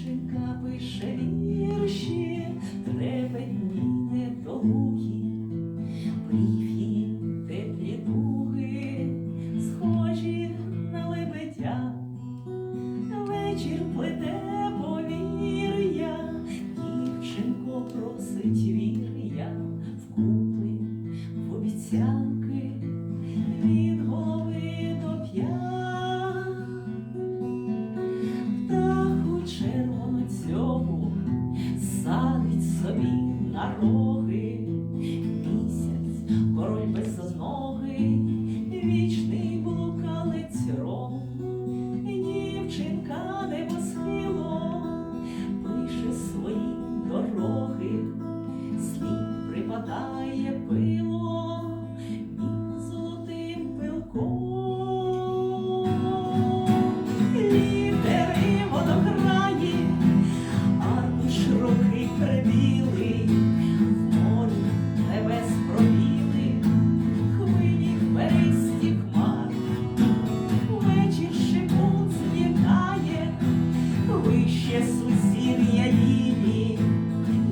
Дівчинка пише вірші, трепетні недолугі, Брів'ї теплі дуги, схожі на лебедя. Вечір плете повір'я, дівчинко просить вір'я, на вище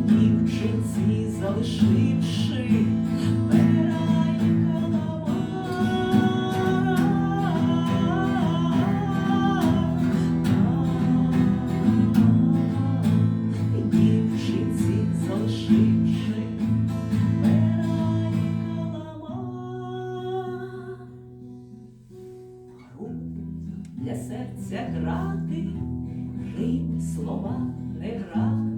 дівчинці залишивши перай Дівчинці залишивши для серця грати, Чужі слова не гра.